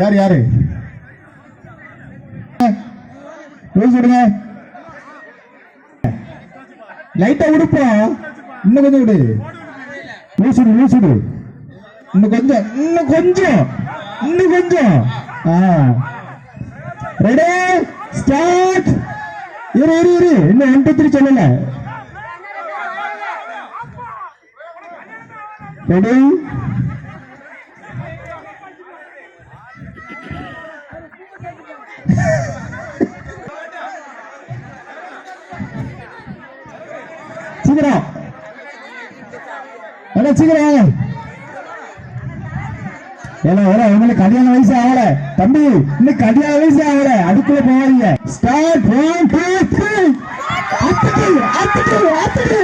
யார் யாரு? பேசிடுங்க. லைட்டா உடுப்போம் இன்னும் கொஞ்சம் விடு. லூசுடு லூசுடு இன்னும் கொஞ்சம் இன்னும் கொஞ்சம் இன்னும் கொஞ்சம். ரெடி ஸ்டார்ட் இரு இரு இரு. இன்னும் ஒன் சொல்லல. ரெடி? சீக்கிரம். அட சீக்கிரம் வாங்க. ஏல உங்களுக்கு கல்யாண வயசு ஆகல. தம்பி இன்னும் கல்யாண வயசு ஆகல. அதுக்குள்ள போவாதீங்க ஸ்டார்ட் ஒன் டூ த்ரீ அத்துட்டு அத்துட்டு அத்துட்டு